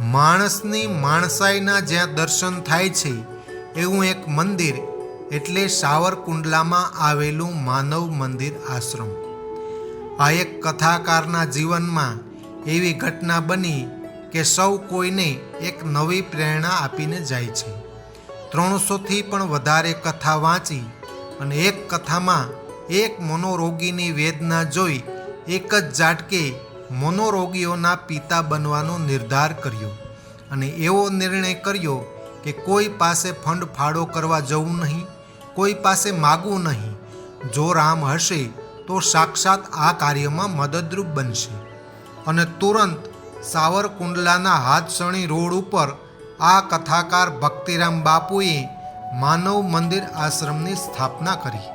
માણસની માણસાઈના જ્યાં દર્શન થાય છે, એવું એક મંદિર એટલે સાવરકુંડલામાં આવેલું માનવ મંદિર આશ્રમ. આ એક કથાકારના જીવનમાં એવી ઘટના બની કે સૌ કોઈને એક નવી પ્રેરણા આપીને જાય છે. ત્રણસોથી પણ વધારે કથા વાંચી અને એક કથામાં એક મનોરોગીની વેદના જોઈ એક જ ઝાટકે મનોરોગીઓના પિતા બનવાનો નિર્ધાર કર્યો અને એવો નિર્ણય કર્યો કે કોઈ પાસે ફંડ ફાળો કરવા જવું નહીં, કોઈ પાસે માગવું નહીં. જો રામ હશે, તો સાક્ષાત આ કાર્યમાં મદદરૂપ બનશે. અને તુરંત સાવરકુંડલાના હાથસણી રોડ ઉપર આ કથાકાર ભક્તિરામ બાપુએ માનવ મંદિર આશ્રમની સ્થાપના કરી.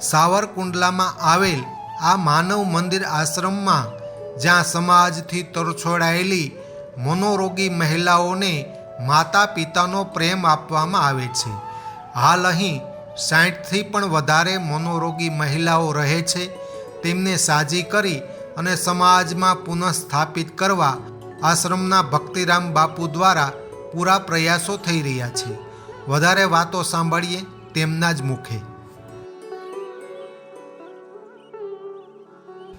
સાવરકુંડલામાં આવેલ આ માનવ મંદિર આશ્રમમાં જ્યાં સમાજથી તરછોડાયેલી મનોરોગી મહિલાઓને માતા પિતાનો પ્રેમ આપવામાં આવે છે. હાલ અહીં સાઠથી પણ વધારે મનોરોગી મહિલાઓ રહે છે. તેમને સાજી કરી અને સમાજમાં પુનઃસ્થાપિત કરવા આશ્રમના ભક્તિરામ બાપુ દ્વારા પૂરા પ્રયાસો થઈ રહ્યા છે. વધારે વાતો સાંભળીએ તેમના જ મુખે.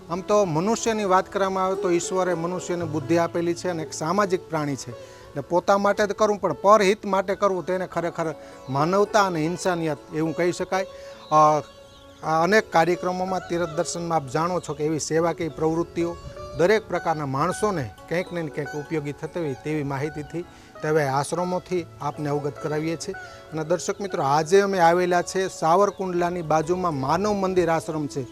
આમ તો મનુષ્યની વાત કરવામાં આવે તો ઈશ્વરે મનુષ્યને બુદ્ધિ આપેલી છે અને એક સામાજિક પ્રાણી છે. એટલે પોતા માટે જ કરવું, પણ પરહિત માટે કરવું તેને ખરેખર માનવતા અને ઇન્સાનિયત એવું કહી શકાય. અનેક કાર્યક્રમોમાં તીરથ દર્શનમાં આપ જાણો છો કે એવી સેવાકીય પ્રવૃત્તિઓ દરેક પ્રકારના માણસોને કંઈક ને કંઈક ઉપયોગી થતી હોય તેવી માહિતીથી તેવા આશ્રમોથી આપને અવગત કરાવીએ છીએ. અને દર્શક મિત્રો, આજે અમે આવેલા છે સાવરકુંડલાની બાજુમાં માનવ મંદિર આશ્રમ છે.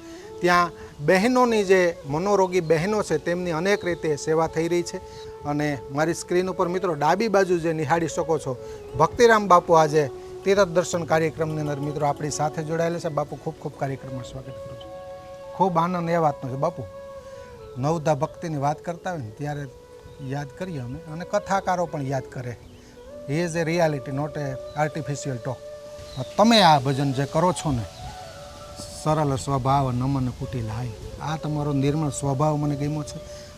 ત્યાં બહેનોની જે મનોરોગી બહેનો છે, તેમની અનેક રીતે સેવા થઈ રહી છે. અને મારી સ્ક્રીન ઉપર મિત્રો ડાબી બાજુ જે નિહાળી શકો છો, ભક્તિરામ બાપુ આજે તીર્થ દર્શન કાર્યક્રમની અંદર મિત્રો આપણી સાથે જોડાયેલા છે. બાપુ, ખૂબ ખૂબ કાર્યક્રમમાં સ્વાગત કરું છું. ખૂબ આનંદ એ વાતનો છે. બાપુ, નવધા ભક્તિની વાત કરતા હોય ને, ત્યારે યાદ કરીએ અમે અને કથાકારો પણ યાદ કરે. એ a reality not a artificial talk તમે આ ભજન જે કરો છો ને સરળ સ્વભાવ નમન કુટિલ હાય આ તમારો નિર્મળ સ્વભાવ મને ગમ્યો છે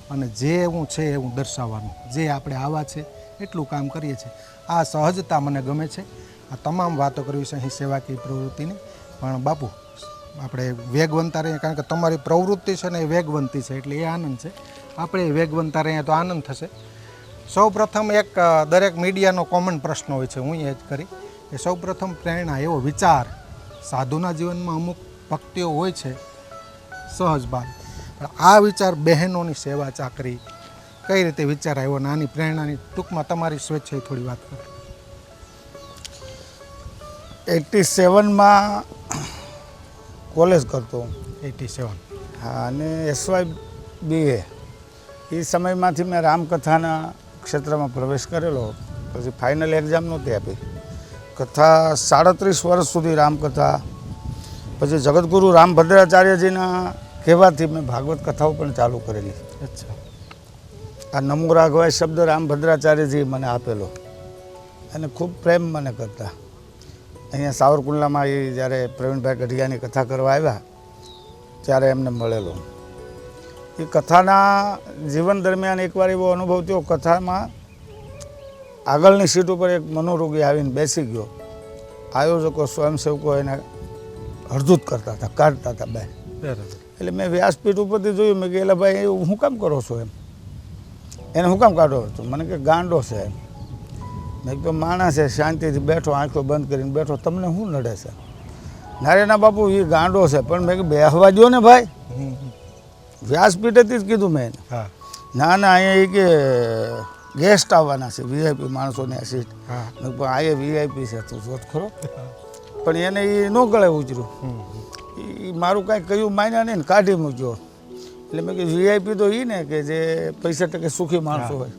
અને જે હું છે એવું દર્શાવવાનું. જે આપણે આવા છે એટલું કામ કરીએ છીએ. આ સહજતા મને ગમે છે. આ તમામ વાતો કરવી છે અહીં સેવાકીય પ્રવૃત્તિની. પણ બાપુ, આપણે વેગવંતા રહીએ કારણ કે તમારી પ્રવૃત્તિ છે ને એ વેગવંતી છે એટલે એ આનંદ છે. આપણે એ વેગવંતા રહીએ તો આનંદ થશે. સૌ પ્રથમ એક દરેક મીડિયાનો કોમન પ્રશ્ન હોય છે. હું એ જ કરી. કે સૌ પ્રથમ પ્રેરણા એવો વિચાર સાધુના જીવનમાં અમુક ભક્તિઓ હોય છે સહજ બાદ પણ આ વિચાર બહેનોની સેવા ચાકરી કઈ રીતે વિચાર આવ્યો? અને આની પ્રેરણાની ટૂંકમાં તમારી સ્વેચ્છાએ થોડી વાત કરો. એટી સેવનમાં કોલેજ કરતો એટી સેવન. હા અને એસવાય બીએ એ. સમયમાંથી મેં રામકથાના ક્ષેત્રમાં પ્રવેશ કરેલો. પછી ફાઇનલ એક્ઝામ નહોતી આપી. કથા સાડત્રીસ વર્ષ સુધી રામકથા પછી જગતગુરુ રામભદ્રાચાર્યજીના કહેવાથી મેં ભાગવત કથાઓ પણ ચાલુ કરેલી. અચ્છા. આ નમો રાઘવાય શબ્દ રામભદ્રાચાર્યજીએ મને આપેલો. અને ખૂબ પ્રેમ મને કરતા. અહીંયા સાવરકુંડલામાં એ જ્યારે પ્રવીણભાઈ ગઢિયાની કથા કરવા આવ્યા ત્યારે એમને મળેલો. એ કથાના જીવન દરમિયાન એકવાર એવો અનુભવ થયો કથામાં આગળની સીટ ઉપર એક મનોરોગી આવીને બેસી ગયો. આયોજકો સ્વયંસેવકો એને હળદૂત કરતા હતા કાઢતા હતા બે. બરાબર. એટલે મેં વ્યાસપીઠ ઉપરથી જોયું મેં કે ભાઈ હું કામ કરો છો એમ? એને હું કામ કાઢો છો? મને કે ગાંડો છે એમ. મેં કીધું માણસ છે શાંતિથી બેઠો આંખો બંધ કરીને બેઠો તમને શું નડે છે? નારેના બાપુ એ ગાંડો છે. પણ મેં બેહવા દો ને ભાઈ. વ્યાસપીઠેથી જ કીધું મેં હા. ના ના અહીંયા એ કે ગેસ્ટ આવવાના છે વીઆઈપી માણસોની સીટ. મેં આ વીઆઈપી છે તું જોત ખરો. પણ એને એ ન ગળે ઉતર્યું એ મારું કાંઈ કહ્યું માન્યા નહીં ને કાઢી મૂક્યો. એટલે મેં કીધું વીઆઈપી તો એ ને કે જે પૈસા ટકે સુખી માણસો હોય.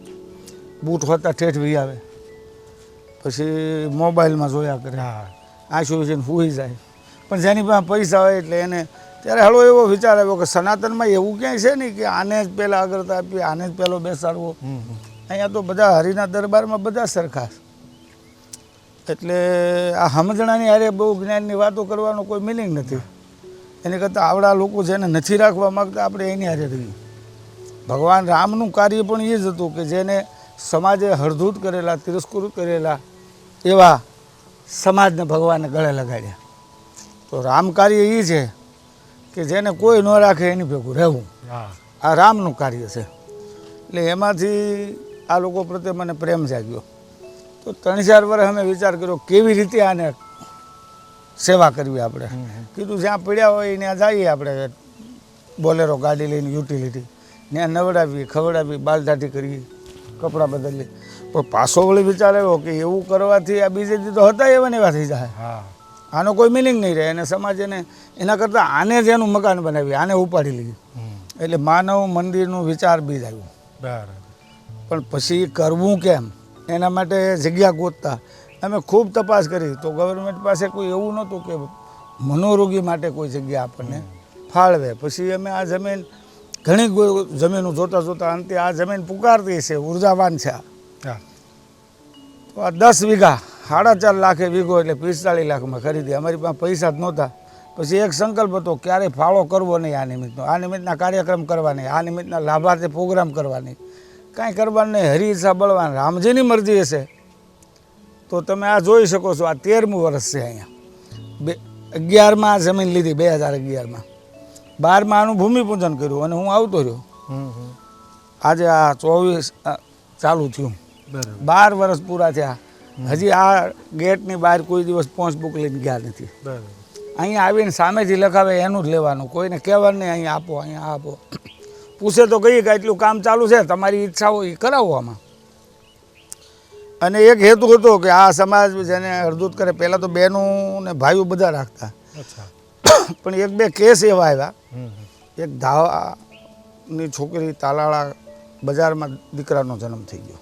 બૂટ હોતા ઠેઠ વી આવે. પછી મોબાઈલમાં જોયા કરે. આંસુ વિશે હુઈ જાય. પણ જેની પાસે પૈસા હોય એટલે એને ત્યારે હળવો એવો વિચાર આવ્યો કે સનાતનમાં એવું ક્યાંય છે નહીં કે આને જ પહેલાં અગ્રતા આપી આને જ પહેલો બેસાડવો. અહીંયા તો બધા હરિના દરબારમાં બધા સરખા. એટલે આ સમજણાની હારે બહુ જ્ઞાનની વાતો કરવાનો કોઈ મિનિંગ નથી. એની કરતાં આવડા લોકો જેને નથી રાખવા માગતા આપણે એની હારે રહીએ. ભગવાન રામનું કાર્ય પણ એ જ હતું કે જેને સમાજે હળધૂત કરેલા તિરસ્કૃત કરેલા એવા સમાજને ભગવાને ગળે લગાડ્યા. તો રામ કાર્ય એ છે કે જેને કોઈ ન રાખે એની ભેગું રહેવું. આ રામનું કાર્ય છે. એટલે એમાંથી આ લોકો પ્રત્યે મને પ્રેમ જાગ્યો. તો ત્રણ ચાર વર્ષ અમે વિચાર કર્યો કેવી રીતે આને સેવા કરવી આપણે? કીધું જ્યાં પડ્યા હોય ત્યાં જઈએ આપણે બોલેરો ગાડી લઈને યુટિલિટી. ત્યાં નવડાવી ખવડાવી બાલધાટી કરીએ કપડાં બદલીએ. પણ પાછો વળી વિચાર આવ્યો કે એવું કરવાથી આ બીજે દી તો હતા એવા ને એવા થઈ જાય. હા. આનો કોઈ મિનિંગ નહીં રહે. અને સમાજ એને એના કરતાં આને જ એનું મકાન બનાવી આને ઉપાડી લીધી. એટલે માનવ મંદિરનું વિચાર બીજ આવ્યું. બરાબર. પણ પછી કરવું કેમ? એના માટે જગ્યા ગોતતા. અમે ખૂબ તપાસ કરી. તો ગવર્મેન્ટ પાસે કોઈ એવું નહોતું કે મનોરોગી માટે કોઈ જગ્યા આપણને ફાળવે. પછી અમે આ જમીન ઘણી જમીનો જોતા જોતા અંતે આ જમીન પુકારતી છે ઉર્જાવાન છે હા. તો આ દસ વીઘા સાડા ચાર લાખે વીઘો એટલે પિસ્તાળીસ લાખમાં ખરીદી. અમારી પાસે પૈસા જ નહોતા. પછી એક સંકલ્પ હતો ક્યારેય ફાળો કરવો નહીં આ નિમિત્તનો. આ નિમિત્તના કાર્યક્રમ કરવા નહીં આ નિમિત્તના લાભાર્થી પ્રોગ્રામ કરવા નહીં કાંઈ કરવાનું નહીં હરી ઈચ્છા બળવાન. રામજીની મરજી હશે. તો તમે આ જોઈ શકો છો આ તેરમું વર્ષ છે અહીંયા. બે અગિયારમાં આ જમીન લીધી બે હજાર અગિયારમાં. બારમાં આનું ભૂમિપૂજન કર્યું અને હું આવતો રહ્યો. આજે આ ચોવીસ ચાલુ થયું. બાર વર્ષ પૂરા થયા. હજી આ ગેટની બહાર કોઈ દિવસ પહોંચ બુક લઈને ગયા નથી. બરાબર. અહીંયા આવીને સામેથી લખાવે એનું જ લેવાનું. કોઈને કહેવાનું નહીં અહીંયા આપો અહીંયા આપો. પૂછે તો કહીએ કે એટલું કામ ચાલુ છે તમારી ઈચ્છા હોય એ કરાવો આમાં. અને એક હેતુ હતો કે આ સમાજ જેને અડધૂત કરે પહેલાં તો બહેનું ને ભાઈઓ બધા રાખતા. પણ એક બે કેસ એવા આવ્યા. એક ધાવાની છોકરી તાલાળા બજારમાં દીકરાનો જન્મ થઈ ગયો.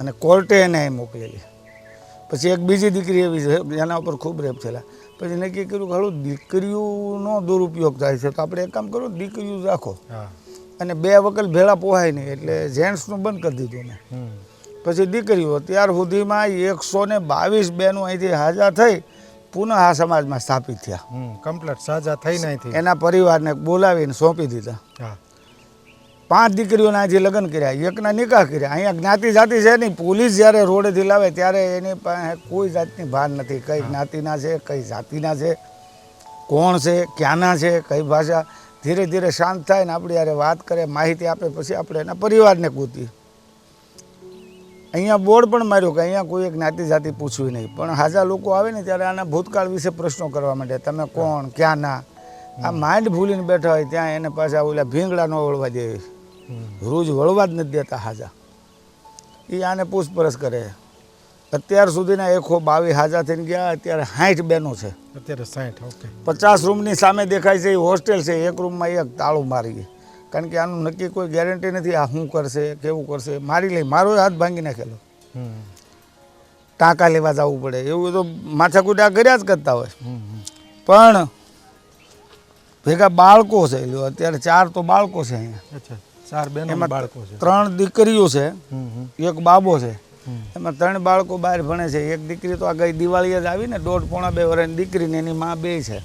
અને કોર્ટે એને મોકલેલી. પછી એક બીજી દીકરી એવી છે જેના ઉપર ખૂબ રેપ થયેલા. પછી નક્કી કર્યું કે હળું દીકરીઓનો દુરુપયોગ થાય છે તો આપણે એક કામ કરો દીકરીઓ રાખો. અને બે વકલ ભેળા પોહાય નહીં એટલે જેન્ટ્સનું બંધ કરી દીધું મેં. પછી દીકરીઓ ત્યાર સુધીમાં એકસો ને બાવીસ બહેનો અહીંથી હાજર થઈ પુનઃ આ સમાજમાં સ્થાપિત થયા. કમ્પ્લીટ સાજા થઈ નહીં એના પરિવારને બોલાવીને સોંપી દીધા. હા. પાંચ દીકરીઓના અહીંથી લગ્ન કર્યા એકના નિકાહ કર્યા. અહીંયા જ્ઞાતિ જાતિ છે નહીં. પોલીસ જ્યારે રોડેથી લાવે ત્યારે એની પાસે કોઈ જાતની ભાન નથી. કઈ જ્ઞાતિના છે કઈ જાતિના છે કોણ છે ક્યાંના છે કઈ ભાષા. ધીરે ધીરે શાંત થાય ને આપણી યારે વાત કરે માહિતી આપે પછી આપણે એના પરિવારને ગોતી અહીંયા બોર્ડ પણ માર્યું કે અહીંયા કોઈ જ્ઞાતિ જાતિ પૂછવી નહીં. પણ હાજા લોકો આવે ને ત્યારે આના ભૂતકાળ વિશે પ્રશ્નો કરવા માટે તમે કોણ ક્યાંના? આ માઇન્ડ ભૂલીને બેઠા હોય ત્યાં એને પાછા ઓલા ભીંગડા ન ઓળવા દે. હમ રોજ વળવા જ નથી દેતા હાજા. એ આને પૂછપરછ કરે. અત્યાર સુધીના એકસો બાવીસ હાજા થઈને ગયા અત્યારે સાઠ બેનો છે. અત્યારે સાઠ ઓકે. પચાસ રૂમની સામે દેખાય છે એ હોસ્ટેલ છે એક રૂમમાં એક તાળું મારી કારણ કે આનું નક્કી કોઈ ગેરંટી નથી આ શું કરશે કેવું કરશે મારી લઈ મારો હાથ ભાંગી નાખેલો. ટાંકા લેવા જવું પડે એવું તો માથાકૂટ કર્યા જ કરતા હોય. પણ ભેગા બાળકો છે અત્યારે ચાર તો બાળકો છે અહીંયા. અચ્છા. ચાર બેનો બાળકો છે. ત્રણ દીકરીઓ છે. એક બાબો છે. એમાં ત્રણ બાળકો બહાર ભણે છે. એક દીકરી તો આ ગઈ દિવાળીએ જ આવીને દોઢ પોણા બે વર્ષની દીકરીને એની માં બે છે.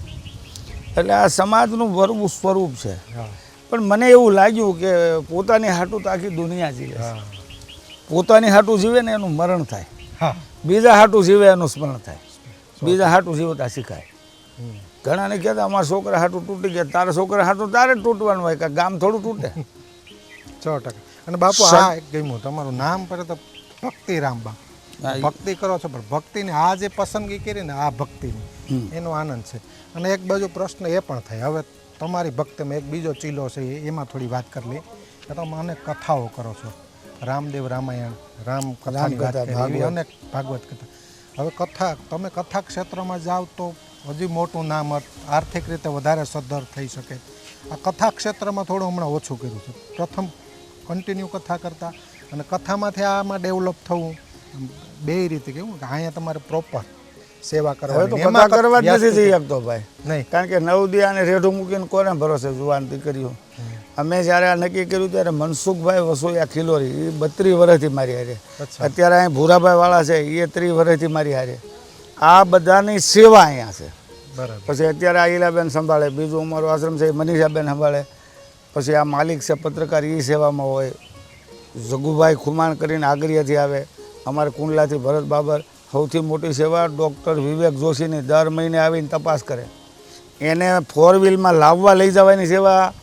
એટલે આ સમાજનું વરવું સ્વરૂપ છે. પણ મને એવું લાગ્યું કે પોતાની હાટું તો આખી દુનિયા જીવે પોતાની હાટું જીવે ને એનું મરણ થાય. બીજા હાટું જીવે એનું સ્મરણ થાય. બીજા હાટું જીવતા શીખાય. ઘણાને કહેતા અમારા છોકરા હાટું તૂટી ગયા. તારા છોકરા હાટું તારે જ તૂટવાનું હોય કે ગામ થોડું તૂટે? છ ટકા. અને બાપુ આ એક ગમ્યું તમારું નામ પર તો ભક્તિ રામબા ભક્તિ કરો છો પણ ભક્તિની આ જે પસંદગી કરી ને આ ભક્તિની એનો આનંદ છે. અને એક બાજુ પ્રશ્ન એ પણ થાય હવે તમારી ભક્તિમાં એક બીજો ચીલો છે એમાં થોડી વાત કરી લઈએ. કે તમે અનેક કથાઓ કરો છો. રામદેવ રામાયણ રામ કથાની વાત કરી અનેક ભાગવત કથા. હવે કથા તમે કથા ક્ષેત્રમાં જાઓ તો હજી મોટું નામ આર્થિક રીતે વધારે સદ્ધર થઈ શકે. આ કથા ક્ષેત્રમાં થોડું હમણાં ઓછું કર્યું છે. પ્રથમ કન્ટિન્યુ કથા કરતા. અને કથામાંથી આમાં ડેવલપ થવું. બે રીતે કેવું કે અહીંયા તમારે પ્રોપર સેવા કરવાની. એમાં કરવા જ નથી જઈ શકતો ભાઈ. નહીં. કારણ કે નવદી અને રેઢું મૂકીને કોને ભરોસે જુવાન દીકરીઓ? અમે જ્યારે આ નક્કી કર્યું ત્યારે મનસુખભાઈ વસોયા ખિલોરી એ બત્રીસ વર્ષથી મારી હારે. અત્યારે અહીં ભૂરાભાઈ વાળા છે એ ત્રીસ વર્ષથી મારી હારે. આ બધાની સેવા અહીંયા છે. બરાબર. પછી અત્યારે આ ઈલાબેન સંભાળે બીજું અમારું આશ્રમ છે મનીષાબેન સંભાળે. પછી આ માલિક છે, પત્રકાર એ સેવામાં હોય. જગુભાઈ ખુમાણ કરીને આગરિયાથી આવે. અમારે કુંડલાથી ભરત બાબર સૌથી મોટી સેવા ડૉક્ટર વિવેક જોશીની દર મહિને આવીને તપાસ કરે. એને ફોર વ્હીલમાં લાવવા લઈ જવાની સેવા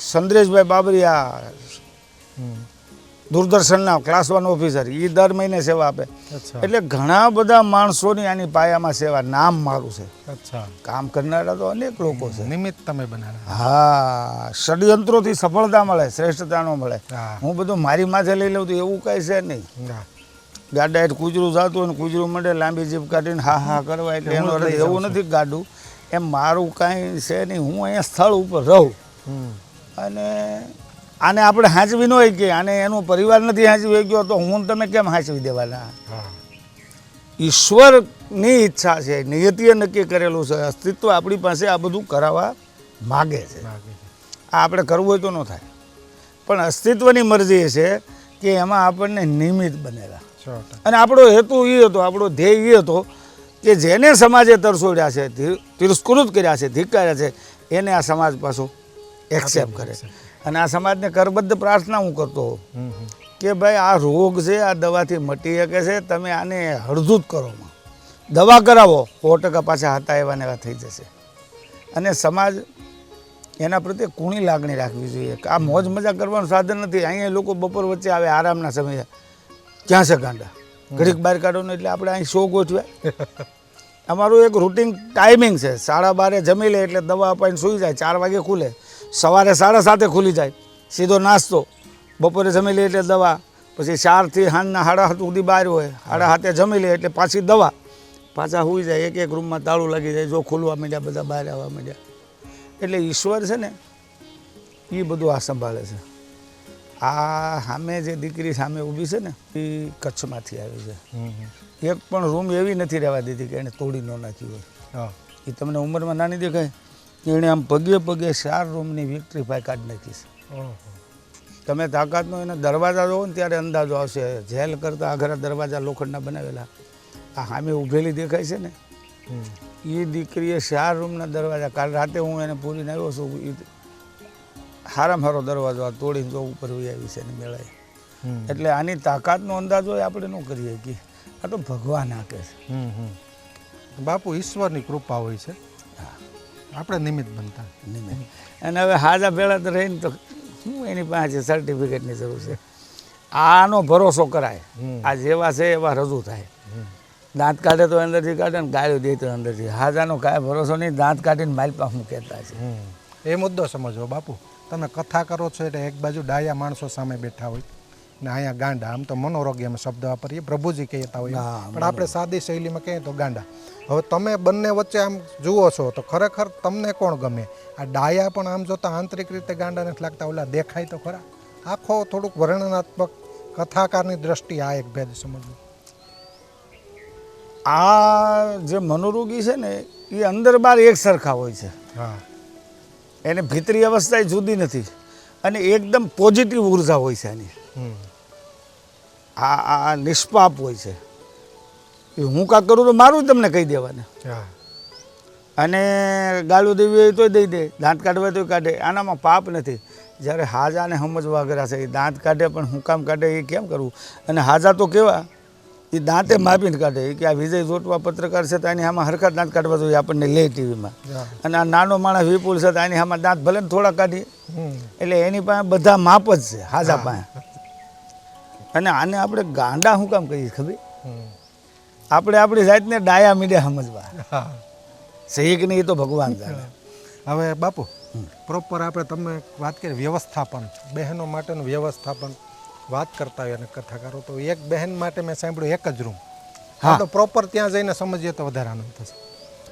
સંદ્રેશભાઈ બાબરિયા. દૂરદર્શનના ક્લાસ વન ઓફિસર એ દર મહિને સેવા આપે. એટલે ઘણા બધા માણસોની આની પાયામાં સેવા નામ મારું છે. કામ કરનારા તો અનેક લોકો છે. નિમિત્ત તમે બનાવ્યા. હા ષડયંત્રોથી સફળતા મળે શ્રેષ્ઠતા ન મળે. હું. બધું મારી માથે લઈ લઉં તો એવું કાંઈ છે નહીં. ગાડા હેઠ કૂતરું જાતું હોય ને કૂતરું મળે લાંબી જીપ કાઢીને હા હા કરવા એટલે એનો અર્થ એવું નથી ગાડું. એમ મારું કાંઈ છે નહીં. હું અહીંયા સ્થળ ઉપર રહું. અને આને આપણે હાંચવી ન હોય કે આને એનો પરિવાર નથી હાંચવી ગયો તો હું તમે કેમ હાંચવી દેવાના? ઈશ્વરની ઈચ્છા છે નિયતિએ નક્કી કરેલું છે અસ્તિત્વ આપણી પાસે આ બધું કરાવવા માગે છે. આ આપણે કરવું હોય તો ન થાય. પણ અસ્તિત્વની મરજી એ છે કે એમાં આપણને નિયમિત બનેલા. અને આપણો હેતુ એ હતો આપણો ધ્યેય એ હતો કે જેને સમાજે તરસોડ્યા છે તિરસ્કૃત કર્યા છે ધિક્કાર્યા છે એને આ સમાજ પાછો એક્સેપ્ટ કરે. અને આ સમાજને કરબદ્ધ પ્રાર્થના હું કરતો. કે ભાઈ આ રોગ છે આ દવાથી મટી શકે છે તમે આને હળદૂત કરો દવા કરાવો સો ટકા પાછા હતા એવા ને એવા થઈ જશે. અને સમાજ એના પ્રત્યે કુણી લાગણી રાખવી જોઈએ. કે આ મોજ મજા કરવાનું સાધન નથી. અહીંયા લોકો બપોર વચ્ચે આવે આરામના સમયે. ક્યાં છે ગાંડા? ઘડીક બહાર કાઢો ને એટલે આપણે અહીં શો ગોઠવ્યા અમારું એક રૂટિન ટાઈમિંગ છે. સાડા બારે જમી લે એટલે દવા અપાઈને સૂઈ જાય ચાર વાગે ખુલે. સવારે સાડા સાતે ખુલી જાય. સીધો નાસ્તો. બપોરે જમી લે એટલે દવા. પછી ચારથી સાંજના સાડા સાત સુધી બહાર હોય. સાડા સાતે જમી લે એટલે પાછી દવા. પાછા હોઈ જાય. એક એક રૂમમાં તાળું લાગી જાય. જો ખુલવા માંડ્યા બધા બહાર આવવા માંડ્યા. એટલે ઈશ્વર છે ને એ બધું આ સંભાળે છે. આ સામે જે દીકરી સામે ઊભી છે ને એ કચ્છમાંથી આવી છે. એક પણ રૂમ એવી નથી રહેવા દીધી કે એને તોડી ન નાખી હોય. એ તમને ઉંમરમાં નાની દેખાય? એણે આમ પગે પગે ચાર રૂમની વિક્ટરી પાઈ કાઢી નાખી છે. તમે તાકાતનો એના દરવાજા જોવો ને ત્યારે અંદાજો આવશે. જેલ કરતાં આઘરા દરવાજા લોખંડના બનાવેલા. આ સામે ઊભેલી દેખાય છે ને. એ દીકરીએ ચાર રૂમના દરવાજા કાલ રાતે હું એને પૂરીને આવ્યો છું એ હારામાં હારો દરવાજો આ તોડીને જો ઉપર આવી છે એની મેળાએ. એટલે આની તાકાતનો અંદાજો હોય આપણે ન કરીએ કે આ તો ભગવાન આકે છે. બાપુ ઈશ્વરની કૃપા હોય છે. આપણે નિમિત્ત બનતા. નિમિત્ત. અને હવે હાજા ભેળા તો રહીને તો શું એની પાસે સર્ટિફિકેટની જરૂર છે? આનો ભરોસો કરાય. આ જેવા છે એવા રજૂ થાય. દાંત કાઢે તો અંદરથી કાઢે ને ગાળ્યો દે તો અંદરથી. હાજાનો કાંઈ ભરોસો નહીં દાંત કાઢીને માઇલ પાસ મૂકેતા છે. એ મુદ્દો સમજો બાપુ. તમે કથા કરો છો એટલે એક બાજુ ડાયા માણસો સામે બેઠા હોય. ને અહીંયા ગાંડા આમ તો મનોરોગી અમે શબ્દ વાપરીએ પ્રભુજી કહેતા હોય પણ આપણે સાદી શૈલીમાં કહીએ તો ગાંડા. હવે તમે બંને વચ્ચે આમ જુઓ છો તો ખરેખર તમને કોણ ગમે? આ ડાયા પણ આમ જોતા આંતરિક રીતે ગાંડા નથી લાગતા ઓલા દેખાય તો ખરા. આખો થોડુંક વર્ણનાત્મક કથાકારની દ્રષ્ટિએ આ એક ભેદ સમજવું. આ જે મનોરોગી છે ને એ અંદર બહાર એક સરખા હોય છે. હા. એને ભીતરી અવસ્થા જુદી નથી. અને એકદમ પોઝિટિવ ઊર્જા હોય છે એની. આ આ નિષ્પાપ હોય છે. એ હું કાંક કરું તો મારું તમને કહી દેવાને. અને ગાળું દેવી હોય તોય દઈ દે દાંત કાઢવા તોય કાઢે. આનામાં પાપ નથી. જ્યારે હાજાને સમજવા અઘરા છે એ દાંત કાઢે પણ હું કામ કાઢે એ કેમ કરવું અને હાજા તો કેવા? એ દાંતે માપીને કાઢે. એ કે આ વિજય જોટવા પત્રકાર છે તો એની આમાં હરખા દાંત કાઢવા જોઈએ આપણને લે ટીવીમાં. અને આ નાનો માણસ વિપુલ છે તો એની આમાં દાંત ભલે થોડા કાઢીએ. એટલે એની પાસે બધા માપ જ છે હાજા પાસે. અને આને આપણે ગાંડા શું કામ કહીએ ખબર? આપણે આપણી જાતને ડાયા મીડિયા સમજવા. સહી કે નહીં એ તો ભગવાન જાણે. હવે બાપુ પ્રોપર આપણે તમે વાત કરી વ્યવસ્થાપન બહેનો માટેનું વ્યવસ્થાપન. વાત કરતા હોય અને કથાકારો તો એક બહેન માટે મેં સાંભળ્યું એક જ રૂમ હા. તો પ્રોપર ત્યાં જઈને સમજીએ તો વધારે આનંદ થશે.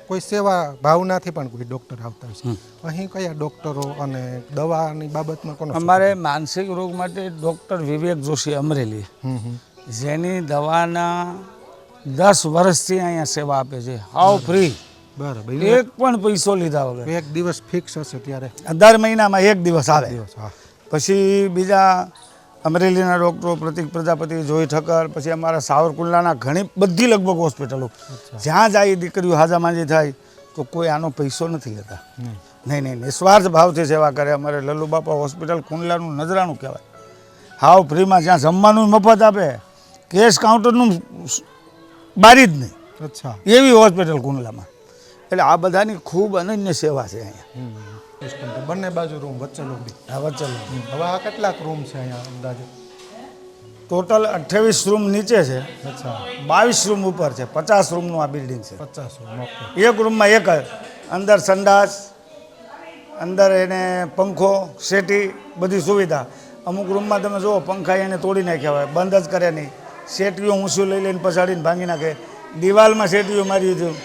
કોઈ સેવા ભાવનાથી પણ કોઈ ડૉક્ટર આવતા હોય અહીં કયા ડૉક્ટરો અને દવાની બાબતમાં કોણ અમારે માનસિક રોગ માટે ડૉક્ટર વિવેક જોશી અમરેલી. જેની દવાના દસ વર્ષથી અહીંયા સેવા આપે છે. How free. બરાબર. એક પણ પૈસો લીધા વગર. એક દિવસ ફિક્સ હશે ત્યારે. દર મહિનામાં એક દિવસ આવે. પછી બીજા અમરેલીના ડૉક્ટરો પ્રતિક પ્રજાપતિ જોઈ ઠક્કર પછી અમારા સાવરકુંડલાના ઘણી બધી લગભગ હોસ્પિટલો. જ્યાં જાય દીકરીઓ હાજામાજી થાય તો કોઈ આનો પૈસો નથી લેતા. નહીં. નહીં નિસ્વાર્થ ભાવથી સેવા કરે. અમારે લલ્લુ બાપા હોસ્પિટલ કુંડલાનું નજરાનું કહેવાય. હાવ ફ્રીમાં જ્યાં જમવાનું મફત આપે કેશ કાઉન્ટરનું બારી જ નહીં. અચ્છા. એવી હોસ્પિટલ કુંડલામાં. એટલે આ બધાની ખૂબ અનન્ય સેવા છે અહીંયા. સિસ્ટમ છે બંને બાજુ રૂમ વચ્ચે લોબી હા વચ્ચે હવે આ કેટલાક રૂમ છે અહીંયા અંદાજે? ટોટલ અઠ્યાવીસ રૂમ નીચે છે. અચ્છા. બાવીસ રૂમ ઉપર છે. પચાસ રૂમનું આ બિલ્ડિંગ છે. પચાસ રૂમ ઓકે. એક રૂમમાં એક અંદર સંડાસ અંદર એને પંખો શેટી બધી સુવિધા. અમુક રૂમમાં તમે જુઓ પંખા એને તોડી નાખ્યા હોય. બંધ જ કરે નહીં. શેટીઓ ઊંચું લઈ લઈને પછાડીને ભાંગી નાખે. દિવાલમાં શેટીઓ મારી દીધું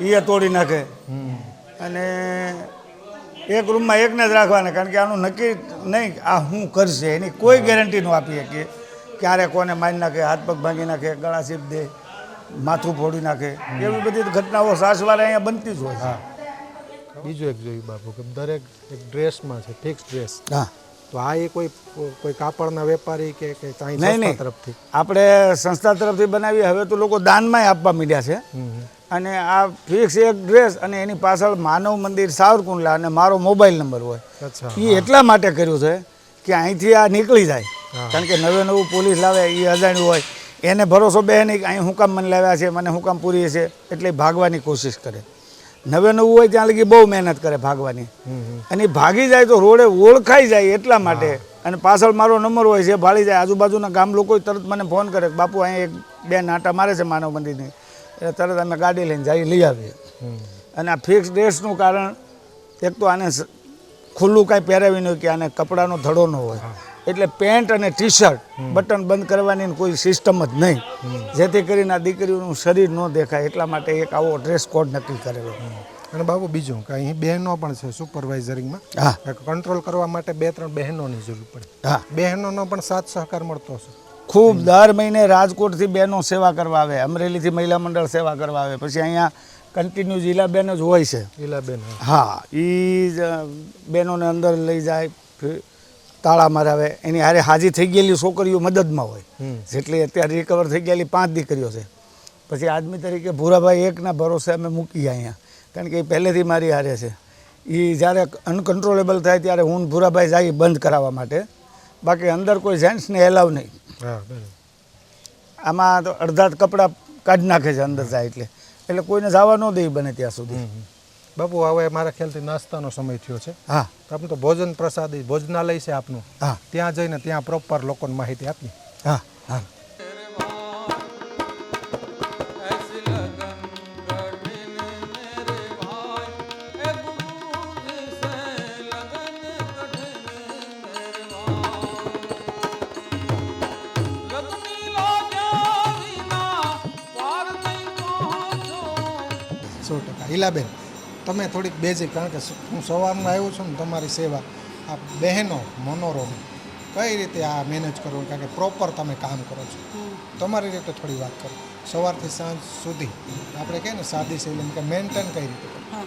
એ તોડી નાખે. અને એક રૂમમાં એકને જ રાખવાના કારણ કે આનું નક્કી નહીં આ શું કરશે. એની કોઈ ગેરંટી ન આપી શકીએ ક્યારે કોને મારી નાખે હાથ પગ ભાંગી નાખે ગળા સીપ દે માથું ફોડી નાખે. એવી બધી ઘટનાઓ સાસવારે અહીંયા બનતી જ હોય હા. બીજું એક જોયું બાપુ કે દરેક એક ડ્રેસમાં છે ફિક્સ ડ્રેસ હા. તો આ એ કોઈ કોઈ કાપડના વેપારી કે નહીં તરફથી? આપણે સંસ્થા તરફથી બનાવી હવે તો લોકો દાનમાંય આપવા માંડ્યા છે. અને આ ફિક્સ એક ડ્રેસ અને એની પાછળ માનવ મંદિર સાવરકુંડલા અને મારો મોબાઈલ નંબર હોય. એ એટલા માટે કર્યું છે કે અહીંથી આ નીકળી જાય. કારણ કે નવે નવું પોલીસ લાવે એ અજાણ્યું હોય. એને ભરોસો બે નહીં કે અહીં હું કામ મને લાવ્યા છે મને હું કામ પૂરી છે એટલે ભાગવાની કોશિશ કરે. નવે નવું હોય ત્યાં લગી બહુ મહેનત કરે ભાગવાની. અને એ ભાગી જાય તો રોડે ઓળખાઈ જાય એટલા માટે. અને પાછળ મારો નંબર હોય છે ભાળી જાય. આજુબાજુના ગામ લોકો તરત મને ફોન કરે બાપુ અહીંયા એક બે નાટા મારે છે માનવ મંદિરની. એટલે તરત અમે ગાડી લઈને જઈ લઈ આવીએ. અને આ ફિક્સ ડ્રેસનું કારણ એક તો આને ખુલ્લું કાંઈ પહેરાવી નહીં કે આને કપડાનો ધડો ન હોય. એટલે પેન્ટ અને ટી શર્ટ બટન બંધ કરવાની કોઈ સિસ્ટમ જ નહીં. જેથી કરીને આ દીકરીઓનું શરીર ન દેખાય. એટલા માટે એક આવો ડ્રેસ કોડ નક્કી કરેલો. અને બાબુ બીજું કે અહીં બહેનો પણ છે સુપરવાઇઝરિંગમાં હા. કંટ્રોલ કરવા માટે બે ત્રણ બહેનોની જરૂર પડે. હા. બહેનોનો પણ સાથ સહકાર મળતો હશે. ખૂબ દર મહિને રાજકોટથી બહેનો સેવા કરવા આવે. અમરેલીથી મહિલા મંડળ સેવા કરવા આવે. પછી અહીંયા કન્ટિન્યુ જિલ્લા બેન જ હોય છે. ઈલાબેન હા એ જ બહેનોને અંદર લઈ જાય તાળા મરાવે. એની હારે હાજી થઈ ગયેલી છોકરીઓ મદદમાં હોય. જેટલી અત્યારે રિકવર થઈ ગયેલી પાંચ દીકરીઓ છે. પછી આદમી તરીકે ભૂરાભાઈ એકના ભરોસે અમે મૂકી અહીંયા. કારણ કે એ પહેલેથી મારી હારે છે. એ જ્યારે અનકન્ટ્રોલેબલ થાય ત્યારે હું ભૂરાભાઈ જાય બંધ કરાવવા માટે. બાકી અંદર કોઈ જેન્ટ્સને એલાવ નહીં. બરાબર. આમાં તો અડધા કપડાં કાઢી નાખે છે અંદર જાય એટલે. એટલે કોઈને જવા ન દે બને ત્યાં સુધી. બાપુ હવે મારા ખ્યાલથી નાસ્તાનો સમય થયો છે. હા. તો આપણે તો ભોજન પ્રસાદી ભોજનાલય છે આપનું. હા. ત્યાં જઈને ત્યાં પ્રોપર લોકોને માહિતી આપની હા હા. સો ટકા. ઈલાબેન તમે થોડીક બેઝિક, કારણ કે હું સવારમાં આવ્યો છું ને તમારી સેવા, આ બહેનો મનોરોગ કઈ રીતે આ મેનેજ કરવું કારણ કે પ્રોપર તમે કામ કરો છો. તમારી રીતે થોડી વાત કરો. સવારથી સાંજ સુધી આપણે કહે ને સાદી શૈલી કે મેન્ટેન કઈ રીતે કરવું? હા.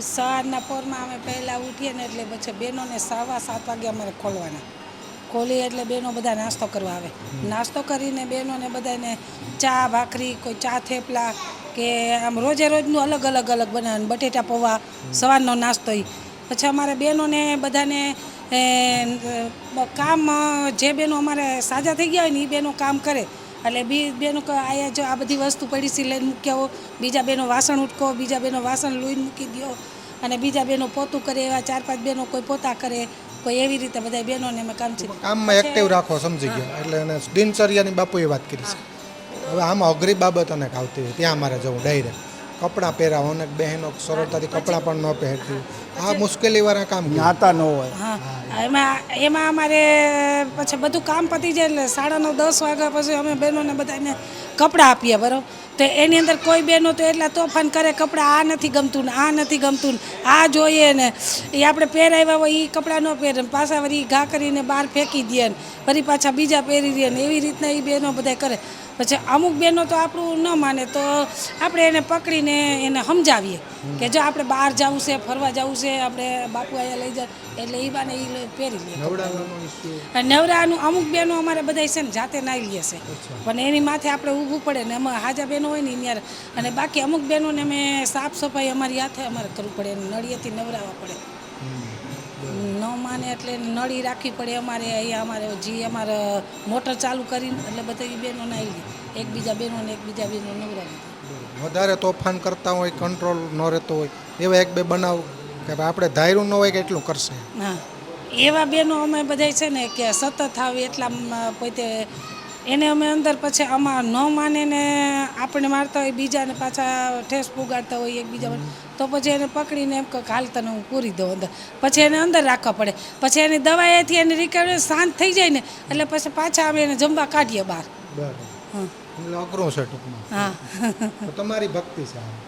સવારના પોરમાં અમે પહેલાં ઉઠીએ ને એટલે પછી બહેનોને સવા સાત વાગે અમારે ખોલવાના. ખોલી એટલે બહેનો બધા નાસ્તો કરવા આવે. નાસ્તો કરીને બહેનોને બધાને ચા, ભાખરી, કોઈ ચા થેપલા કે આમ રોજે રોજનું અલગ અલગ અલગ બનાવે બટેટા પૌવા, સવારનો નાસ્તો પછી અમારે બહેનોને બધાને કામ જે બહેનો અમારે સાજા થઈ ગયા હોય ને એ બહેનો કામ કરે. એટલે બી બેનો આયા જો આ બધી વસ્તુ પડી છે લઈને મૂકી આવો. બીજા બેનો વાસણ ઉટકો, બીજા બેનો વાસણ લઈને મૂકી દો અને બીજા બેનો પોતું કરે, એવા ચાર પાંચ બેનો કોઈ પોતા કરે. કોઈ એવી રીતે બધા બહેનોને અમે કામ છે? કામમાં એક્ટિવ રાખો સમજી ગયો. એટલે એને દિનચર્યાની બાપુએ વાત કરી છે. હવે આમાં અઘરી બાબત અનેક આવતી હોય ત્યાં મારે જવું ડાયરેક્ટ કપડાં પહેરાવો હોનક બહેનો સરળતાથી કપડાં પણ ન પહેરતી આ મુશ્કેલીવાળા કામ. જ્ઞાતા ન હોય. હા એમાં એમાં અમારે પછી બધું કામ પતી જાય એટલે સાડા નવ દસ વાગ્યા પછી અમે બહેનોને બધાને કપડાં આપીએ બરાબર? તો એની અંદર કોઈ બહેનો તો એટલા તોફાન કરે કપડાં આ નથી ગમતું ને આ નથી ગમતું ને આ જોઈએ ને. એ આપણે પહેરાવ્યા હોય એ કપડાં ન પહેરે પાછા વળી ઘા કરીને બહાર ફેંકી દે ને ફરી પાછા બીજા પહેરી દે ને એવી રીતના એ બહેનો બધા કરે. પછી અમુક બહેનો તો આપણું ન માને તો આપણે એને પકડીને એને સમજાવીએ કે જો આપણે બહાર જવું છે ફરવા જવું છે આપણે બાપુ અહીંયા લઈ જાય એટલે એ બાને એ પહેરી લે. નવડાવવાનો નવરાનું અમુક બહેનો અમારે બધા છે ને જાતે નાઈ લે છે. પણ એની માથે આપણે ઊભું પડે ને એમાં હાજા બહેનો હોય ને એની અને બાકી અમુક બહેનોને અમે સાફ સફાઈ અમારી હાથે અમારે કરવું પડે નળિયેથી નવરાવવા પડે. ન માને એટલે નળી રાખવી પડે અમારે અહીંયા અમારે જી અમારે મોટર ચાલુ કરીને એટલે બધી ઈ બહેનો આવી એકબીજા બહેનોને એકબીજા બહેનો નવરાવી વધારે તોફાન કરતા હોય કંટ્રોલ ન રહેતો હોય એવા એક બે બનાવ કે આપણે ધાર્યું ન હોય કે એટલું કરશે. હા. એવા બહેનો અમે બધા છે ને કે સતત આવે એટલા પોતે એને અમે અંદર પછી આમાં ન માને ને આપણે મારતા હોય બીજાને પાછા ઠેસ પુગાડતા હોય એકબીજા તો પછી એને પકડીને એમ કે હાલ તને હું પૂરી દઉં અંદર. પછી એને અંદર રાખવા પડે. પછી એની દવાઈથી એની રિકવરી શાંત થઈ જાય ને એટલે પછી પાછા અમે એને જમવા કાઢીએ બહાર. હા. તમારી ભક્તિ આ.